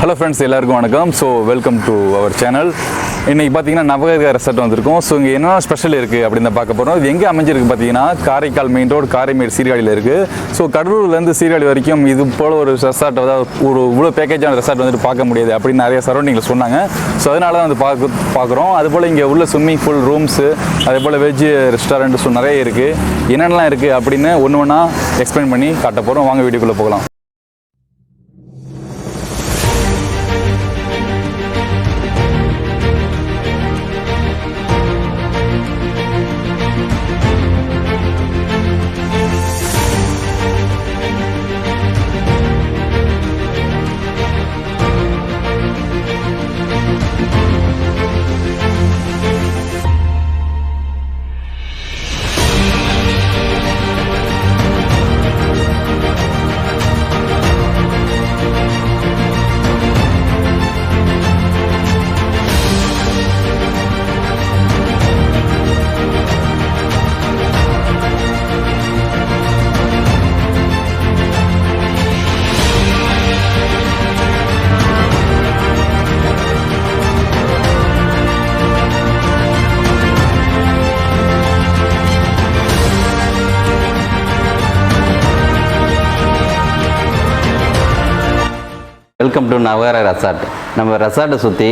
Hello friends எல்லாருக்கும் வணக்கம். So welcome to our channel இன்றைக்கி பார்த்தீங்கன்னா நவகர ரெசார்ட் வந்திருக்கோம். ஸோ இங்கே என்னென்ன ஸ்பெஷல் இருக்குது அப்படின்னு தான் பார்க்க போகிறோம் இது எங்கே அமைஞ்சிருக்கு பார்த்தீங்கன்னா காரைக்கால் மெயின் ரோடு காரைமேடு சீர்காழியில் இருக்குது ஸோ கடலூர்லேருந்து சீர்காழி வரைக்கும் இது போல் ஒரு ரெசார்ட் அதாவது ஒரு இவ்வளோ பேக்கேஜான ரெசார்ட் வந்துட்டு பார்க்க முடியாது அப்படின்னு நிறைய சரௌண்டிங்கில் சொன்னாங்க. ஸோ அதனால தான் வந்து பார்க்க பார்க்குறோம். அதுபோல் இங்கே உள்ள ஸ்விம்மிங் பூல் ரூம்ஸு அதே போல் வெஜ் ரெஸ்டாரண்ட்ஸும் நிறைய இருக்குது என்னென்னலாம் இருக்குது அப்படின்னு ஒன்று ஒன்றா எக்ஸ்பிளைன் பண்ணி காட்ட போகிறோம் வாங்க வீடியோக்குள்ளே போகலாம். வெல்கம் டு நவகர ரெசார்ட் நம்ம ரெசார்ட்டை சுற்றி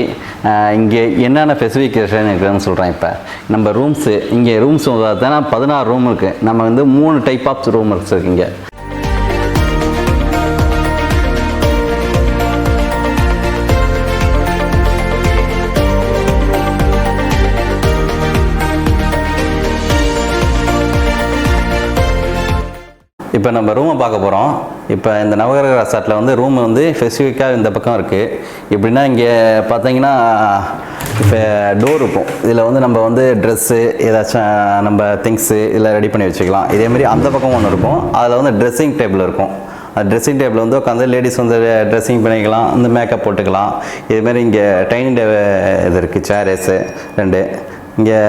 இங்கே என்னென்ன ஸ்பெசிஃபிகேஷன் இருக்குதுன்னு சொல்கிறேன் இப்போ. நம்ம ரூம்ஸு இங்கே ரூம்ஸ் பார்த்தோன்னா பதினாறு ரூம் இருக்குது நம்ம வந்து மூணு டைப் ஆஃப் ரூம் இருக்குது இப்போ நம்ம ரூமை பார்க்க போகிறோம் இப்போ இந்த நவகிரக ரெசார்ட்டில் வந்து ரூம் வந்து ஸ்பெசிஃபிக்காக இந்த பக்கம் இருக்குது எப்படின்னா இங்கே பார்த்தீங்கன்னா இப்போ டோர் இருக்கும். இதில் வந்து நம்ம வந்து ட்ரெஸ்ஸு ஏதாச்சும் நம்ம திங்ஸு இதில் ரெடி பண்ணி வச்சுக்கலாம். இதேமாரி அந்த பக்கம் ஒன்று இருக்கும். அதில் வந்து ட்ரெஸ்ஸிங் டேபிள் இருக்கும். அந்த ட்ரெஸ்ஸிங் டேபிள் வந்து உட்காந்து லேடிஸ் வந்து ட்ரெஸ்ஸிங் பண்ணிக்கலாம். வந்து மேக்கப் போட்டுக்கலாம். இதுமாரி இங்கே டைனிங் டேபிள் இது இருக்குது சேரஸு ரெண்டு. இங்கே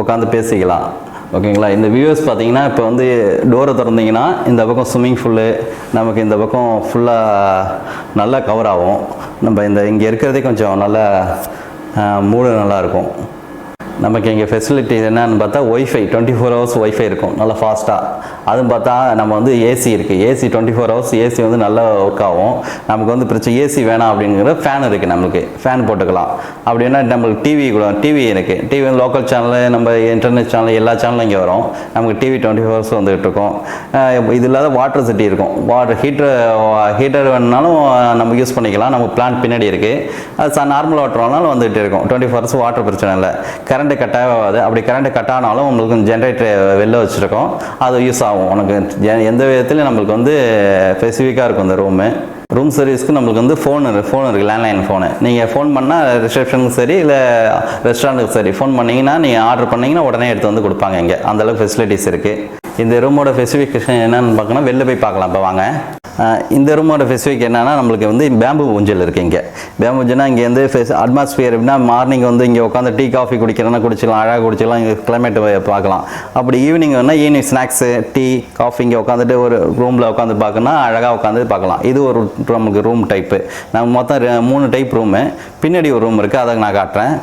உட்காந்து பேசிக்கலாம். ஓகேங்களா? இந்த வியூவர்ஸ் பார்த்தீங்கன்னா இப்போ வந்து டோரை திறந்தீங்கன்னா இந்த பக்கம் ஸ்விம்மிங் ஃபுல்லு நமக்கு இந்த பக்கம் ஃபுல்லாக நல்லா கவர் ஆகும். நம்ம இந்த இங்கே இருக்கிறதே கொஞ்சம் நல்லா மூடு நல்லாயிருக்கும் நமக்கு இங்கே ஃபெசிலிட்டி என்னன்னு பார்த்தா wifi twenty four hours wifi இருக்கும். நல்லா ஃபாஸ்ட்டாக அதுவும் பார்த்தா நம்ம வந்து ஏசி இருக்குது AC twenty four hours AC வந்து நல்லா ஒர்க் ஆகும். நமக்கு வந்து பிரச்சனை ஏசி வேணாம் அப்படிங்கிற ஃபேன் இருக்குது நம்மளுக்கு. ஃபேன் போட்டுக்கலாம். அப்படின்னா நம்மளுக்கு டிவி கூட டிவி இருக்குது டிவி வந்து லோக்கல் சேனலு நம்ம இன்டர்நெட் சேனல் எல்லா சேனலும் இங்கே வரும். நமக்கு டிவி டுவெண்ட்டி ஃபோர் ஹவர்ஸ் வந்துகிட்டு இருக்கும். இது இல்லாத வாட்டர் சிட்டி இருக்கும். வாட்டர் ஹீட்டர் ஹீட்டர் வேணுனாலும் நம்ம யூஸ் பண்ணிக்கலாம். நம்ம பிளான் பின்னாடி இருக்குது அது நார்மல் வாட்டர் வேணாலும் வந்துகிட்டு இருக்கும். டுவெண்ட்டி ஃபோர் ஹவர்ஸ் வாட்டர் பிரச்சனை இல்லை. கரண்ட் கட் ஆகாது அப்படி கரண்ட் கட் ஆனாலும் உங்களுக்கு ஜென்ரேட்டர் வெளில வச்சுருக்கோம். அது யூஸ் ஆகும். உனக்கு எந்த விதத்துலையும் நம்மளுக்கு வந்து ஸ்பெசிஃபிக்காக இருக்கும் இந்த ரூமு ரூம் சர்வீஸ்க்கு நம்மளுக்கு வந்து ஃபோன் ஃபோன் இருக்குது லேண்ட்லைன் ஃபோனு நீங்கள் ஃபோன் பண்ணால் ரிசப்ஷனுக்கு சரி இல்லை ரெஸ்டாரண்ட்டுக்கு சரி ஃபோன் பண்ணிங்கன்னா நீங்கள் ஆர்டர் பண்ணிங்கன்னா உடனே எடுத்து வந்து கொடுப்பாங்க இங்கே. அந்தளவுக்கு ஃபெசிலிட்டிஸ் இருக்குது இந்த ரூமோட ஸ்பெசிஃபிகேஷன் என்னன்னு பார்க்கணும் வெளில போய் பார்க்கலாம். இப்போ வாங்க. இந்த ரூமோட ஸ்பெசிஃபிக் என்னன்னா நம்மளுக்கு வந்து பேம்பு ஊஞ்சல் இருக்குது இங்கே. பேம்பு ஊஞ்சல்னா இங்கே வந்து அட்மாஸ்பியர் எப்படின்னா மார்னிங் வந்து இங்கே உட்காந்து டீ காஃபி குடிக்கிறேன்னா குடிச்சிக்கலாம் அழகாக குடிச்சிக்கலாம் இங்கே கிளைமேட் பார்க்கலாம். அப்படி ஈவினிங் வேணால் ஈவினிங் ஸ்நாக்ஸு டீ காஃபி இங்கே உட்காந்துட்டு ஒரு ரூமில் உட்காந்து பார்க்கணும்னா அழகாக உட்காந்து பார்க்கலாம். இது ஒரு நமக்கு ரூம் டைப்பு நம்ம மொத்தம் மூணு டைப் ரூமு பின்னாடி ஒரு ரூம் இருக்குது அதை நான் காட்டுறேன்.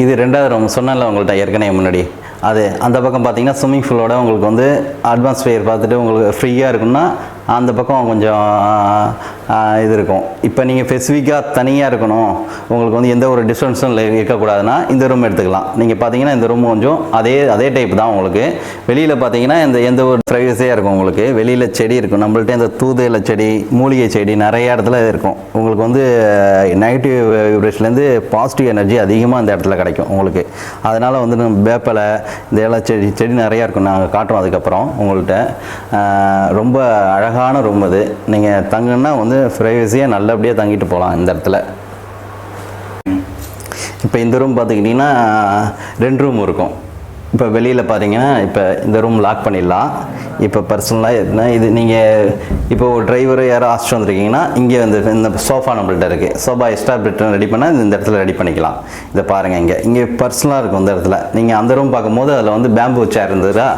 இது ரெண்டாவது ரூம் சொன்னால உங்கள்கிட்ட ஏற்கனவே முன்னாடி. அது அந்த பக்கம் பார்த்தீங்கன்னா ஸ்விம்மிங் ஃபூலோட உங்களுக்கு வந்து அட்மாஸ்பியர் பார்த்துட்டு உங்களுக்கு ஃப்ரீயாக இருக்குன்னா அந்த பக்கம் கொஞ்சம் இது இருக்கும். இப்போ நீங்கள் ஸ்பெசிஃபிக்காக தனியாக இருக்கணும். உங்களுக்கு வந்து எந்த ஒரு டிஸ்டன்ஸும் இருக்கக்கூடாதுன்னா இந்த ரூம் எடுத்துக்கலாம். நீங்கள் பார்த்தீங்கன்னா இந்த ரூம் கொஞ்சம் அதே அதே டைப் தான் உங்களுக்கு. வெளியில் பார்த்தீங்கன்னா இந்த எந்த ஒரு ப்ரைவசியாக இருக்கும் உங்களுக்கு. வெளியில் செடி இருக்கும். நம்மள்ட்ட இந்த தூதுல செடி மூலிகை செடி நிறைய இடத்துல இருக்கும். உங்களுக்கு வந்து நெகட்டிவ் வைப்ரேஷன்லேருந்து பாசிட்டிவ் எனர்ஜி அதிகமாக இந்த இடத்துல கிடைக்கும் உங்களுக்கு. அதனால் வந்து நம்ம வேப்பலை இந்த இலை செடி செடி நிறையா இருக்கும். நாங்கள் காட்டுறோம் அதுக்கப்புறம் உங்கள்கிட்ட ரொம்ப அழகாக அழகான ரூம் அது நீங்கள் தங்குன்னா வந்து ப்ரைவசியாக நல்லபடியாக தங்கிட்டு போகலாம் இந்த இடத்துல. இப்போ இந்த ரூம் பார்த்துக்கிட்டிங்கன்னா ரெண்டு ரூம் இருக்கும். இப்போ வெளியில் பார்த்தீங்கன்னா இப்போ இந்த ரூம் லாக் பண்ணிடலாம். இப்போ பர்சனலாக என்ன இது நீங்கள் இப்போ ஒரு டிரைவர் யாரோ அழைச்சிட்டு வந்திருக்கீங்கன்னா இங்கே வந்து இந்த சோஃபா நம்மள்கிட்ட இருக்குது சோஃபா எக்ஸ்ட்ரா பெட்ரூம் ரெடி பண்ணால் இந்த இடத்துல ரெடி பண்ணிக்கலாம். இதை பாருங்கள் இங்கே. இங்கே பர்சனலாக இருக்கும் இந்த இடத்துல. நீங்கள் அந்த ரூம் பார்க்கும்போது அதில் வந்து பேம்பு சேர் இருந்ததா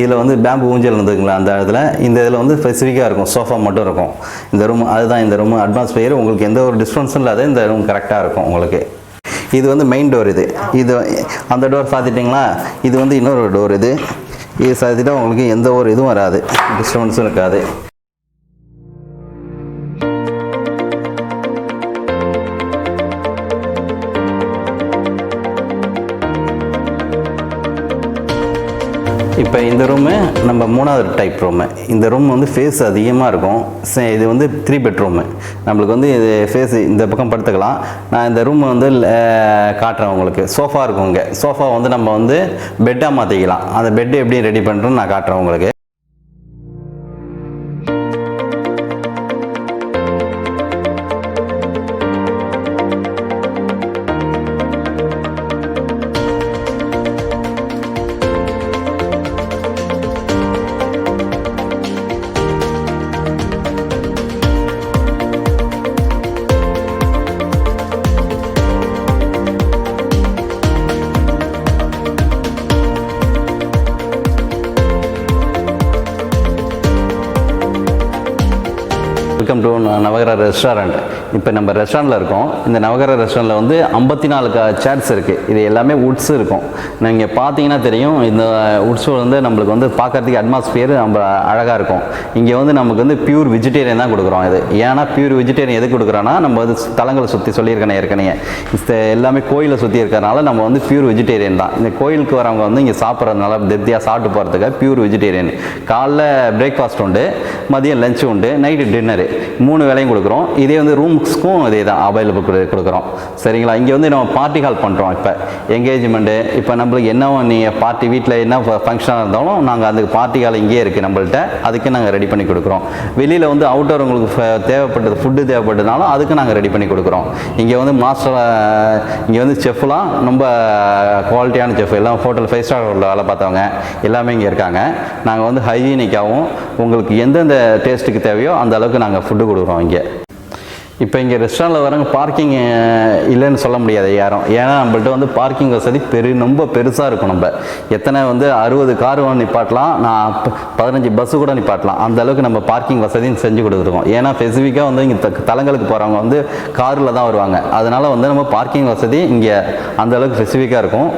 இதில் வந்து பேம்பு ஊஞ்சல் இருந்ததுங்களா அந்த இடத்துல? இந்த இதில் வந்து ஸ்பெசிஃபிக்காக இருக்கும். சோஃபா மட்டும் இருக்கும். இந்த ரூம் அதுதான் இந்த ரூம் அட்வான்ஸ் பேர் உங்களுக்கு எந்த ஒரு டிஸ்டன்ஸும் இல்லாத இந்த ரூம் கரெக்டாக இருக்கும் உங்களுக்கு. இது வந்து மெயின் டோர் இது. இது அந்த டோர் பார்த்துட்டிங்களா? இது வந்து இன்னொரு டோர் இது. இது சாத்திட்டா உங்களுக்கு எந்த ஒரு இதுவும் வராது. டிஸ்டர்பன்ஸும் இருக்காது. இப்போ இந்த ரூமு நம்ம மூணாவது டைப் ரூமு இந்த ரூம் வந்து ஃபேஸ் அதிகமாக இருக்கும். சே- இது வந்து த்ரீ பெட்ரூமு நம்மளுக்கு வந்து இது ஃபேஸ் இந்த பக்கம் படுத்துக்கலாம். நான் இந்த ரூம் வந்து காட்டுறேன் உங்களுக்கு. சோஃபா இருக்கும் இங்கே. சோஃபா வந்து நம்ம வந்து பெட்டாக மாற்றிக்கலாம் அந்த பெட்டு எப்படி ரெடி பண்ணுறேன்னு நான் காட்டுறேன் உங்களுக்கு. வெல்கம் டு நவகர ரெஸ்டாரண்ட் இப்போ நம்ம ரெஸ்டாரண்ட்டில் இருக்கோம். இந்த நவகர ரெஸ்டாரண்ட்டில் வந்து ஐம்பத்தி நாலு சேர்ஸ் இருக்குது இது எல்லாமே உட்ஸ் இருக்கும். நீங்கள் பார்த்தீங்கன்னா தெரியும் இந்த உட்ஸ் வந்து நம்மளுக்கு வந்து பார்க்குறதுக்கு அட்மாஸ்பியர் நம்ம அழகாக இருக்கும். இங்கே வந்து நமக்கு வந்து பியூர் வெஜிடேரியன் தான் கொடுக்குறோம் இது. ஏன்னா பியூர் வெஜிடேரியன் எதுக்கு கொடுக்குறோன்னா நம்ம வந்து தலங்களை சுற்றி சொல்லியிருக்கேன் ஏற்கனவே. இந்த எல்லாமே கோயிலை சுற்றி இருக்கிறனால நம்ம வந்து பியூர் வெஜிடேரியன் தான். இந்த கோயிலுக்கு வரவங்க வந்து இங்கே சாப்பிட்றதுனால திருப்தியாக சாப்பிட்டு போகிறதுக்கு பியூர் வெஜிடேரியன் காலைல பிரேக்ஃபாஸ்ட் உண்டு மதியம் லஞ்ச் உண்டு நைட்டு டின்னரு மூணு வேலையும் கொடுக்குறோம். இதே வந்து ரூம் ரூம்ஸ்க்கும் இதே தான் அவைலபிள் கொடுக்குறோம். சரிங்களா? இங்கே வந்து நம்ம பார்ட்டி ஹால் பண்ணுறோம் இப்போ. என்கேஜ்மெண்ட்டு இப்போ நம்மளுக்கு என்ன நீங்கள் பார்ட்டி வீட்டில் என்ன ஃபங்க்ஷனாக இருந்தாலும் நாங்கள் அந்த பார்ட்டி ஹால் இங்கேயே இருக்குது நம்மள்ட்ட. அதுக்கு நாங்கள் ரெடி பண்ணி கொடுக்குறோம். வெளியில் வந்து அவுட்டர் உங்களுக்கு தேவைப்பட்டது ஃபுட்டு தேவைப்பட்டதுனாலும் அதுக்கு நாங்கள் ரெடி பண்ணி கொடுக்குறோம். இங்கே வந்து மாஸ்டர் இங்கே வந்து செஃப்லாம் ரொம்ப குவாலிட்டியான செஃப் எல்லாம் ஹோட்டல் ஃபைவ் ஸ்டார் ஹோட்டலில் வேலை பார்த்தவங்க. எல்லாமே இங்கே இருக்காங்க. நாங்கள் வந்து ஹைஜீனிக்காகவும் உங்களுக்கு எந்தெந்த டேஸ்ட்டுக்கு தேவையோ அந்த அளவுக்கு நாங்கள் ஃபுட்டு கொடுக்குறோம் இங்கே. இப்போ இங்கே ரெஸ்டாரண்ட்டில் வரவங்க பார்க்கிங் இல்லைன்னு சொல்ல முடியாது யாரும். ஏன்னா நம்மள்ட்ட வந்து பார்க்கிங் வசதி பெரு ரொம்ப பெருசாக இருக்கும் நம்ம. எத்தனை வந்து அறுபது கார் நிப்பாட்டலாம் நான் பதினஞ்சு பஸ்ஸு கூட நிப்பாட்டலாம். அந்த அளவுக்கு நம்ம பார்க்கிங் வசதியும் செஞ்சு கொடுத்துருக்கோம். ஏன்னா ஸ்பெசிஃபிக்காக வந்து இங்கே த- தலங்களுக்கு போகிறவங்க வந்து காரில் தான் வருவாங்க. அதனால் வந்து நம்ம பார்க்கிங் வசதி இங்கே அந்த அளவுக்கு ஸ்பெசிஃபிக்காக இருக்கும்.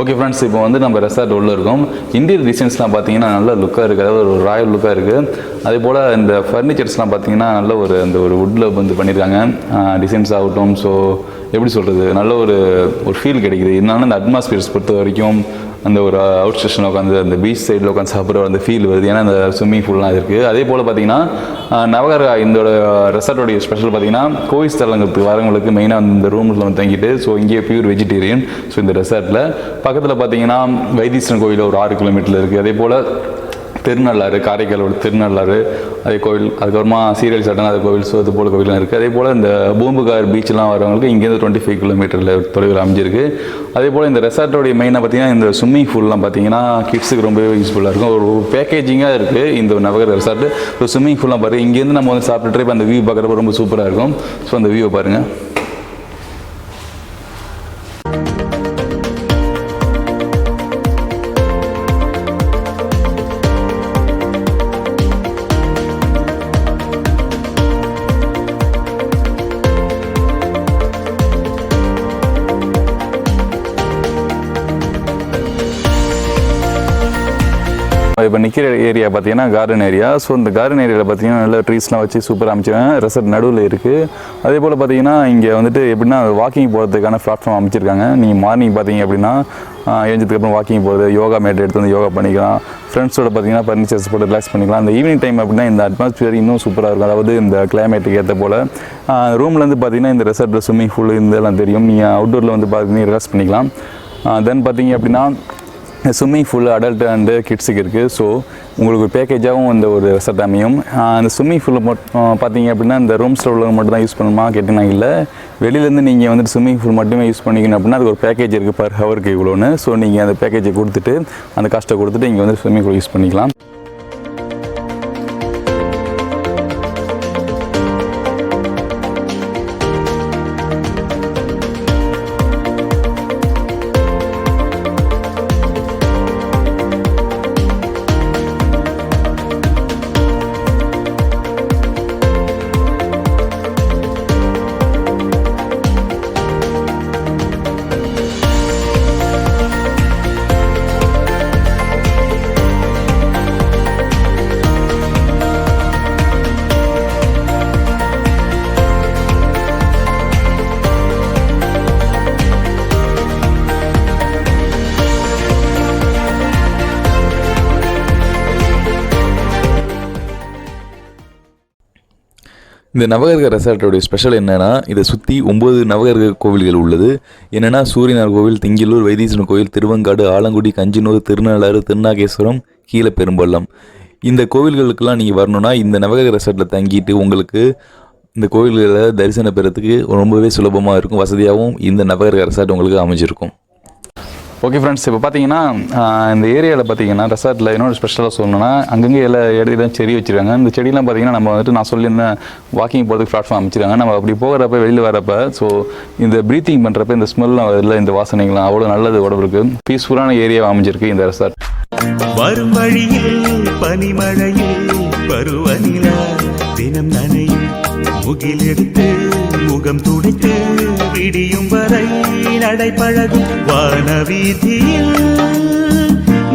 ஓகே ஃப்ரெண்ட்ஸ் இப்போ வந்து நம்ம ரெசார்ட் உள்ள இருக்கோம். இன்டீரியர் டிசைன்ஸ்லாம் பார்த்தீங்கன்னா நல்ல லுக்காக இருக்குது அதாவது ஒரு ராயல் லுக்காக இருக்குது அதே போல் இந்த ஃபர்னிச்சர்ஸ்லாம் பார்த்தீங்கன்னா நல்ல ஒரு அந்த ஒரு வுட்டில் வந்து பண்ணியிருக்காங்க டிசைன்ஸ் ஆகட்டும். ஸோ எப்படி சொல்கிறது நல்ல ஒரு ஒரு ஃபீல் கிடைக்குது. இருந்தாலும் இந்த அட்மாஸ்பியர்ஸ் பொறுத்த வரைக்கும் அந்த ஒரு அவுட் ஸ்டேஷனில் உட்காந்து அந்த பீச் சைடில் உட்காந்து சாப்பிட்ற அந்த ஃபீல் வருது. ஏன்னா அந்த ஸ்விம்மிங் பூல்லாம் இருக்குது அதே போல் பார்த்தீங்கன்னா ஆஹ், நவகர இந்த ரெசார்ட்டோடைய ஸ்பெஷல் பார்த்தீங்கன்னா கோவில் ஸ்தலங்களுக்கு வரவங்களுக்கு மெயினாக அந்த ரூமில் வந்து தங்கிட்டு ஸோ இங்கேயே பியூர் வெஜிடேரியன் ஸோ இந்த ரெசார்ட்டில் பக்கத்தில் பார்த்தீங்கன்னா வைத்தீஸ்வரன் கோயில் ஒரு ஆறு கிலோமீட்டரில் இருக்குது அதே போல் திருநள்ளாறு காரைக்காலோட திருநள்ளாறு அதே கோவில் அதுக்கப்புறமா சீரியல் சட்டன் அது கோவில் ஸோ அது போல் கோவிலாம் இருக்குது அதே போல் இந்த பூம்புகார் பீச்லாம் வரவங்களுக்கு இங்கேருந்து டுவெண்ட்டி ஃபைவ் கிலோமீட்டரில் தொலைவில் அமைஞ்சிருக்கு. அதே போல் இந்த ரெசார்ட்டோடைய மெயினாக பார்த்தீங்கன்னா இந்த ஸ்விம்மிங் பூல்லாம் பார்த்தீங்கன்னா கிட்ஸுக்கு ரொம்பவே யூஸ்ஃபுல்லாக இருக்கும். ஒரு பேக்கேஜிங்காக இருக்குது இந்த நவகர் ரெசார்ட் ஒரு ஸ்விம்மிங் பூல்லாம் பாருங்கள் இங்கேருந்து நம்ம வந்து சாப்பிட்டுட்டு இப்போ அந்த வியூ பார்க்குறப்ப ரொம்ப சூப்பராக இருக்கும். ஸோ அந்த வியூவை பாருங்கள் இப்போ நிற்கிற ஏரியா பார்த்தீங்கன்னா கார்டன் ஏரியா ஸோ இந்த கார்டன் ஏரியாவில் பார்த்தீங்கன்னா நல்ல ட்ரீஸ்லாம் வச்சு சூப்பராக அமைச்சிருக்காங்க ரெசர்ட் நடுவில் இருக்குது அதே போல் பார்த்தீங்கன்னா இங்கே வந்துட்டு எப்படின்னா வாக்கிங் போகிறதுக்கான பிளாட்ஃபார்ம் அமைச்சிருக்காங்க. நீங்கள் மார்னிங் பார்த்தீங்க அப்படின்னா ஆஹ், எழுந்ததுக்கப்புறம் வாக்கிங் போகிறது யோகா மேட் எடுத்து வந்து யோகா பண்ணிக்கலாம். ஃப்ரெண்ட்ஸோட பார்த்தீங்கன்னா ஃபர்னிச்சர்ஸ் போட்டு ரிலாக்ஸ் பண்ணிக்கலாம். அந்த ஈவினிங் டைம் அப்படின்னா இந்த அட்மாஸ்பியர் இன்னும் சூப்பராக இருக்கும். அதாவது இந்த கிளைமேட்டுக்கு ஏற்ற போல் ரூம்லேருந்து பார்த்தீங்கன்னா இந்த ரெசார்ட்டில் ஸ்விம்மிங் பூல் இதெல்லாம் தெரியும். நீங்கள் அவுட்டோரில் வந்து பார்த்தீங்கன்னா ரிலாக்ஸ் பண்ணிக்கலாம். தென் பார்த்தீங்க அப்படின்னா ஸ்விம்மிங் ஃபுல் அடல்ட் அண்டு கிட்ஸுக்கு இருக்குது ஸோ உங்களுக்கு ஒரு பேக்கேஜாகவும் இந்த ஒரு ரெசார்ட் அமையும். அந்த ஸ்விம்மிங் ஃபூலில் மட்டும் பார்த்தீங்க அப்படின்னா இந்த ரூம்ஸில் உள்ளவங்க மட்டும் தான் யூஸ் பண்ணணுமா கேட்டிங்கன்னா இல்லை. வெளியிலேருந்து நீங்கள் வந்துட்டு ஸ்விம்மிங் ஃபூல் மட்டுமே யூஸ் பண்ணிக்கணும் அப்படின்னா அதுக்கு ஒரு பேக்கேஜ் இருக்குது பர் ஹவருக்கு இவ்வளோன்னு ஸோ நீங்கள் அந்த பேக்கேஜை கொடுத்துட்டு அந்த காஸ்ட்டை கொடுத்துட்டு இங்கே வந்து ஸ்விம்மிங் ஃபூல் யூஸ் பண்ணிக்கலாம். இந்த நவகிரக ரெசார்ட்டோடைய ஸ்பெஷல் என்னன்னா இதை சுற்றி ஒம்பது நவகிரக கோவில்கள் உள்ளது. என்னென்னா சூரியனார் கோவில் திங்கிலூர் வைத்தீஸ்வரன் கோவில் திருவங்காடு ஆலங்குடி கஞ்சினூர் திருநள்ளாறு திருநாகேஸ்வரம் கீழே பெரும்பள்ளம். இந்த கோவில்களுக்கெல்லாம் நீங்கள் வரணும்னா இந்த நவகிரக ரெசார்ட்டில் தங்கிட்டு உங்களுக்கு இந்த கோவில்களை தரிசனம் பெறத்துக்கு ரொம்பவே சுலபமாக இருக்கும் வசதியாகவும் இந்த நவகிரக ரெசார்ட் உங்களுக்கு அமைஞ்சிருக்கும். ஓகே ஃப்ரெண்ட்ஸ் இப்போ பார்த்தீங்கன்னா இந்த ஏரியாவில் பார்த்தீங்கன்னா ரெசார்ட்டில் இன்னொரு ஸ்பெஷலாக சொல்லணும்னா அங்கங்கே எல்லா இடத்துலையும் செடி வச்சிருக்காங்க. இந்த செடியெல்லாம் பார்த்தீங்கன்னா நம்ம வந்துட்டு நான் சொல்லியிருந்தேன் வாக்கிங் போகிறதுக்கு பிளாட்ஃபார்ம் அமைச்சிருக்காங்க. நம்ம அப்படி போகிறப்ப வெளியில் வரப்ப ஸோ இந்த ப்ரீத்திங் பண்ணுறப்ப இந்த ஸ்மெல்லாம் வரல இந்த வாசனைகள்லாம் அவ்வளோ நல்லது உடம்புக்கு. பீஸ்ஃபுல்லான ஏரியா அமைஞ்சிருக்கு இந்த ரெசார்ட் வரும் வழியில் பனிமழையில் பருவநிலா தினம் நனையும் முகிலெடுத்து முகம் துடைத்து விடியும் வரை நடைபழகும் வானவீதியில்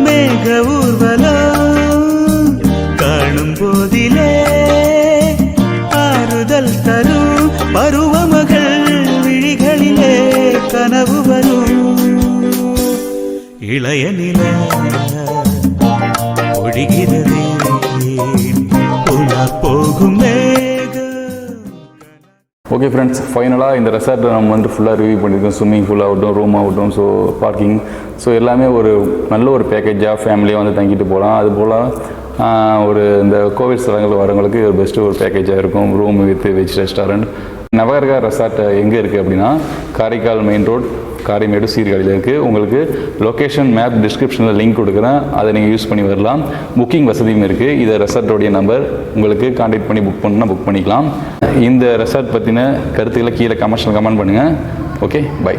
மேக ஊர்வலம் காணும் போதிலே ஆறுதல் தரும் பருவமகள் விழிகளிலே கனவு வரும். இளைய நில ஒழிகிறதே. போகும் ஓகே ஃப்ரெண்ட்ஸ் ஃபைனலாக இந்த ரெசார்ட்டை நம்ம வந்து ஃபுல்லாக ரிவ்யூ பண்ணியிருக்கோம் ஸ்விம்மிங் ஃபுல் ஆகட்டும் ரூம் ஆகட்டும் ஸோ பார்க்கிங் ஸோ எல்லாமே ஒரு நல்ல ஒரு பேக்கேஜாக ஃபேமிலியாக வந்து தங்கிட்டு போகலாம். அது போல் ஒரு இந்த கோவில் ஸ்தலங்கள் வரவங்களுக்கு ஒரு பெஸ்ட்டு ஒரு பேக்கேஜாக இருக்கும். Room with veg restaurant Navagarka resort எங்கே இருக்குது அப்படின்னா காரைக்கால் மெயின் ரோட் காரைமேடு சீர்காழியில் இருக்குது உங்களுக்கு லொக்கேஷன் மேப் டிஸ்கிரிப்ஷனில் லிங்க் கொடுக்குறேன். அதை நீங்கள் யூஸ் பண்ணி வரலாம். புக்கிங் வசதியும் இருக்குது இதை ரெசார்ட்டோடைய நம்பர் உங்களுக்கு காண்டாக்ட் பண்ணி புக் பண்ணால் புக் பண்ணிக்கலாம். இந்த ரெசார்ட் பற்றின கருத்துக்களை கீழே கமர்ஷியல் கமெண்ட் பண்ணுங்கள் ஓகே பை